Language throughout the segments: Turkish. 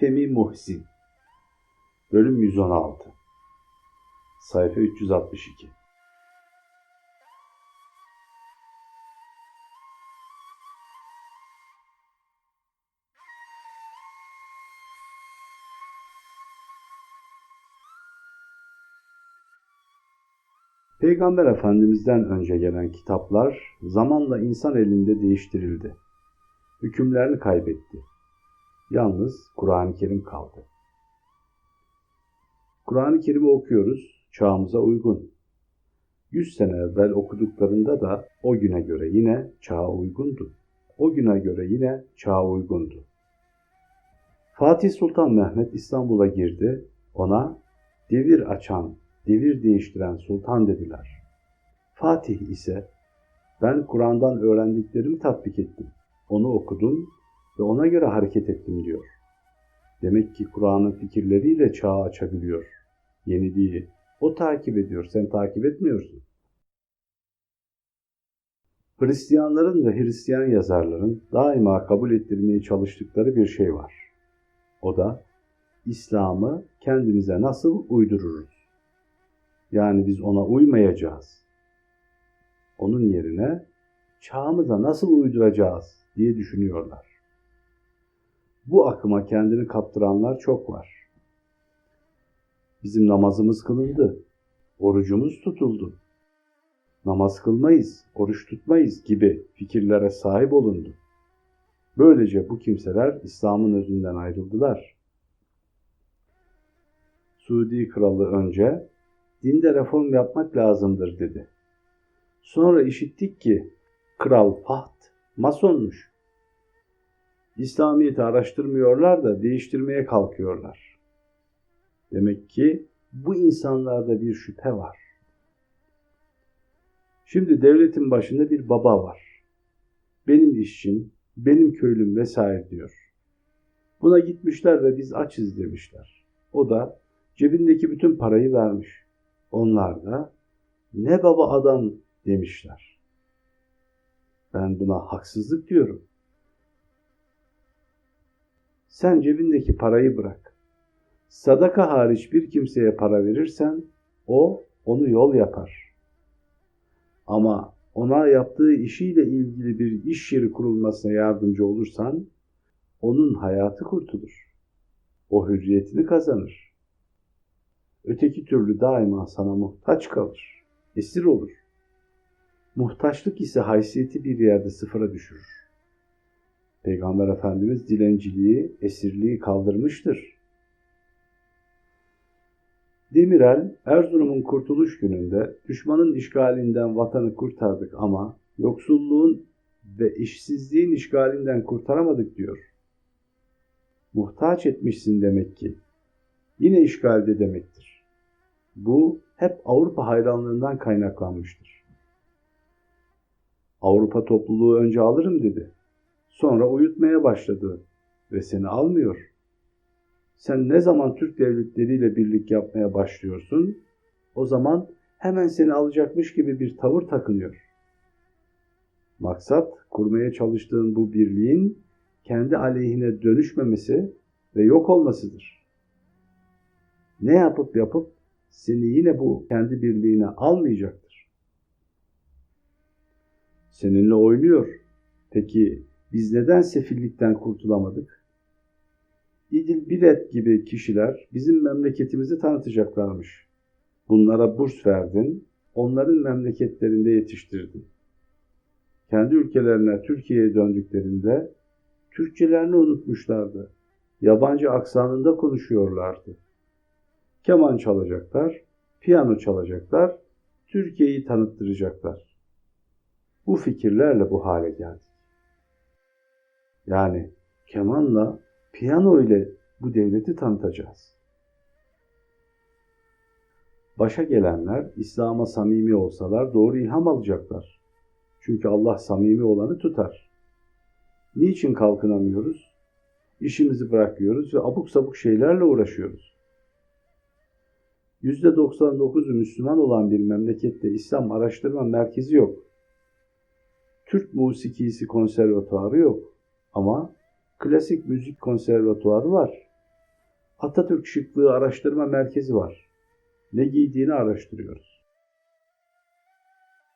Femi Muhsin Bölüm 116 Sayfa 362 Peygamber Efendimiz'den önce gelen kitaplar zamanla insan elinde değiştirildi. Hükümlerini kaybetti. Yalnız Kur'an-ı Kerim kaldı. Kur'an-ı Kerim'i okuyoruz, çağımıza uygun. Yüz sene evvel okuduklarında da o güne göre yine çağa uygundu. O güne göre yine çağa uygundu. Fatih Sultan Mehmet İstanbul'a girdi, ona devir açan, devir değiştiren sultan dediler. Fatih ise ben Kur'an'dan öğrendiklerimi tatbik ettim. Onu okudum ve ona göre hareket ettim diyor. Demek ki Kur'an'ın fikirleriyle çağı açabiliyor. Yeniliği o takip ediyor, sen takip etmiyorsun. Hristiyanların ve Hristiyan yazarların daima kabul ettirmeye çalıştıkları bir şey var. O da İslam'ı kendimize nasıl uydururuz? Yani biz ona uymayacağız. Onun yerine çağımıza nasıl uyduracağız diye düşünüyorlar. Bu akıma kendini kaptıranlar çok var. Bizim namazımız kılındı, orucumuz tutuldu. Namaz kılmayız, oruç tutmayız gibi fikirlere sahip olundu. Böylece bu kimseler İslam'ın özünden ayrıldılar. Suudi kralı önce dinde reform yapmak lazımdır dedi. Sonra işittik ki Kral Fahd masonmuş. İslamiyet'i araştırmıyorlar da değiştirmeye kalkıyorlar. Demek ki bu insanlarda bir şüphe var. Şimdi devletin başında bir baba var. Benim işçim, benim köylüm vesaire diyor. Buna gitmişler ve biz açız demişler. O da cebindeki bütün parayı vermiş. Onlar da ne baba adam demişler. Ben buna haksızlık diyorum. Sen cebindeki parayı bırak. Sadaka hariç bir kimseye para verirsen o onu yol yapar. Ama ona yaptığı işiyle ilgili bir iş yeri kurulmasına yardımcı olursan onun hayatı kurtulur. O hürriyetini kazanır. Öteki türlü daima sana muhtaç kalır, esir olur. Muhtaçlık ise haysiyeti bir yerde sıfıra düşürür. Peygamber Efendimiz dilenciliği, esirliği kaldırmıştır. Demirel, Erzurum'un kurtuluş gününde düşmanın işgalinden vatanı kurtardık ama yoksulluğun ve işsizliğin işgalinden kurtaramadık diyor. Muhtaç etmişsin demek ki. Yine işgalde demektir. Bu hep Avrupa hayranlığından kaynaklanmıştır. Avrupa topluluğu önce alırım dedi. Sonra uyutmaya başladı ve seni almıyor. Sen ne zaman Türk devletleriyle birlik yapmaya başlıyorsun, o zaman hemen seni alacakmış gibi bir tavır takınıyor. Maksat kurmaya çalıştığın bu birliğin kendi aleyhine dönüşmemesi ve yok olmasıdır. Ne yapıp yapıp seni yine bu kendi birliğine almayacaktır. Seninle oynuyor. Peki biz neden sefillikten kurtulamadık? İdil Bilet gibi kişiler bizim memleketimizi tanıtacaklarmış. Bunlara burs verdin, onların memleketlerinde yetiştirdin. Kendi ülkelerine, Türkiye'ye döndüklerinde Türkçelerini unutmuşlardı. Yabancı aksanında konuşuyorlardı. Keman çalacaklar, piyano çalacaklar, Türkiye'yi tanıttıracaklar. Bu fikirlerle bu hale geldik. Yani kemanla, piyano ile bu devleti tanıtacağız. Başa gelenler İslam'a samimi olsalar doğru ilham alacaklar. Çünkü Allah samimi olanı tutar. Niçin kalkınamıyoruz? İşimizi bırakıyoruz ve abuk sabuk şeylerle uğraşıyoruz. %99'u Müslüman olan bir memlekette İslam araştırma merkezi yok. Türk musikisi konservatuarı yok. Ama klasik müzik konservatuarı var. Atatürk Şıklığı Araştırma Merkezi var. Ne giydiğini araştırıyoruz.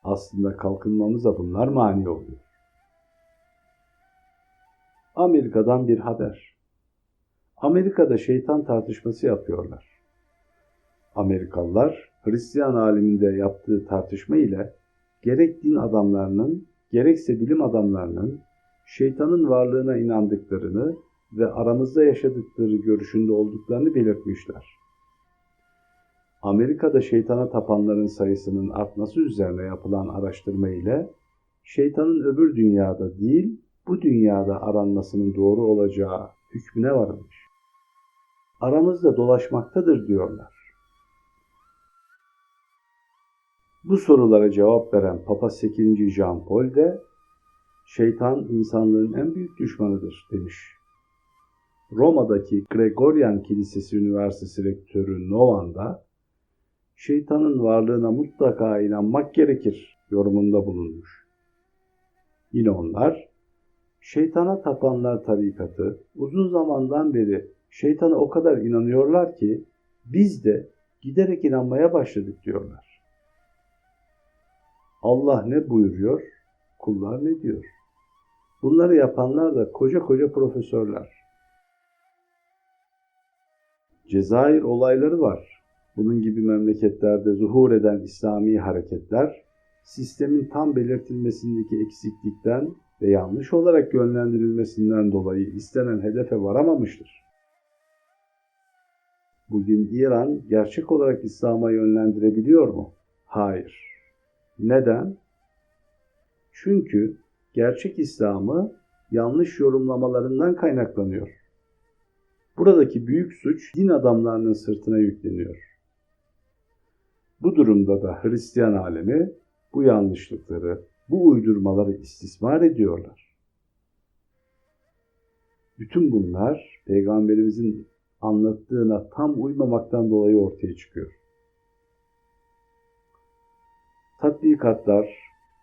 Aslında kalkınmamıza bunlar mani oluyor. Amerika'dan bir haber. Amerika'da şeytan tartışması yapıyorlar. Amerikalılar Hristiyan aleminde yaptığı tartışma ile gerek din adamlarının gerekse bilim adamlarının şeytanın varlığına inandıklarını ve aramızda yaşadıkları görüşünde olduklarını belirtmişler. Amerika'da şeytana tapanların sayısının artması üzerine yapılan araştırma ile şeytanın öbür dünyada değil, bu dünyada aranmasının doğru olacağı hükmüne varılmış. Aramızda dolaşmaktadır diyorlar. Bu sorulara cevap veren Papa 8. Jean Paul de şeytan insanlığın en büyük düşmanıdır demiş. Roma'daki Gregorian Kilisesi Üniversitesi Rektörü Novan da şeytanın varlığına mutlaka inanmak gerekir yorumunda bulunmuş. Yine onlar şeytana tapanlar tarikatı uzun zamandan beri şeytana o kadar inanıyorlar ki biz de giderek inanmaya başladık diyorlar. Allah ne buyuruyor, kullar ne diyor. Bunları yapanlar da koca koca profesörler. Cezayir olayları var. Bunun gibi memleketlerde zuhur eden İslami hareketler, sistemin tam belirtilmesindeki eksiklikten ve yanlış olarak yönlendirilmesinden dolayı istenen hedefe varamamıştır. Bugün İran gerçek olarak İslam'a yönlendirebiliyor mu? Hayır. Neden? Çünkü gerçek İslam'ı yanlış yorumlamalarından kaynaklanıyor. Buradaki büyük suç din adamlarının sırtına yükleniyor. Bu durumda da Hristiyan alemi bu yanlışlıkları, bu uydurmaları istismar ediyorlar. Bütün bunlar Peygamberimizin anlattığına tam uymamaktan dolayı ortaya çıkıyor. Tatbikatlar,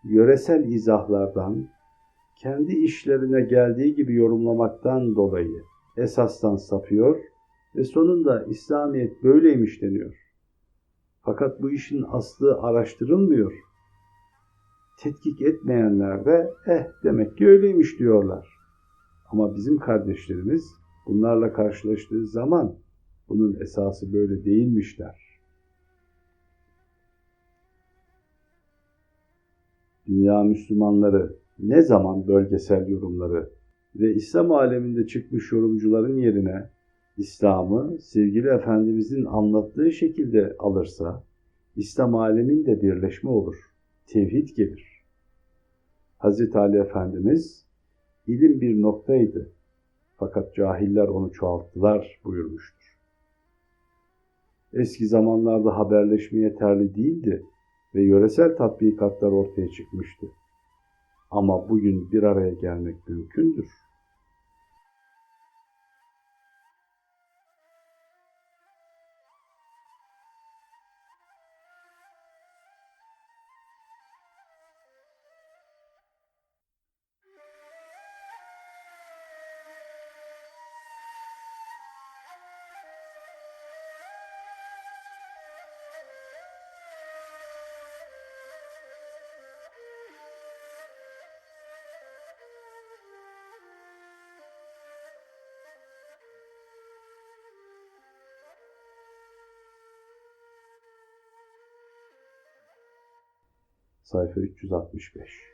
yöresel izahlardan, kendi işlerine geldiği gibi yorumlamaktan dolayı esastan sapıyor ve sonunda İslamiyet böyleymiş deniyor. Fakat bu işin aslı araştırılmıyor. Tetkik etmeyenler de eh demek ki öyleymiş diyorlar. Ama bizim kardeşlerimiz bunlarla karşılaştığı zaman bunun esası böyle değilmiş der. Dünya Müslümanları ne zaman bölgesel yorumları ve İslam aleminde çıkmış yorumcuların yerine İslam'ı sevgili Efendimizin anlattığı şekilde alırsa İslam aleminde birleşme olur. Tevhid gelir. Hz. Ali Efendimiz ilim bir noktaydı. Fakat cahiller onu çoğalttılar buyurmuştur. Eski zamanlarda haberleşme yeterli değildi ve yöresel tatbikatlar ortaya çıkmıştı. Ama bugün bir araya gelmek mümkündür. Sayfa 365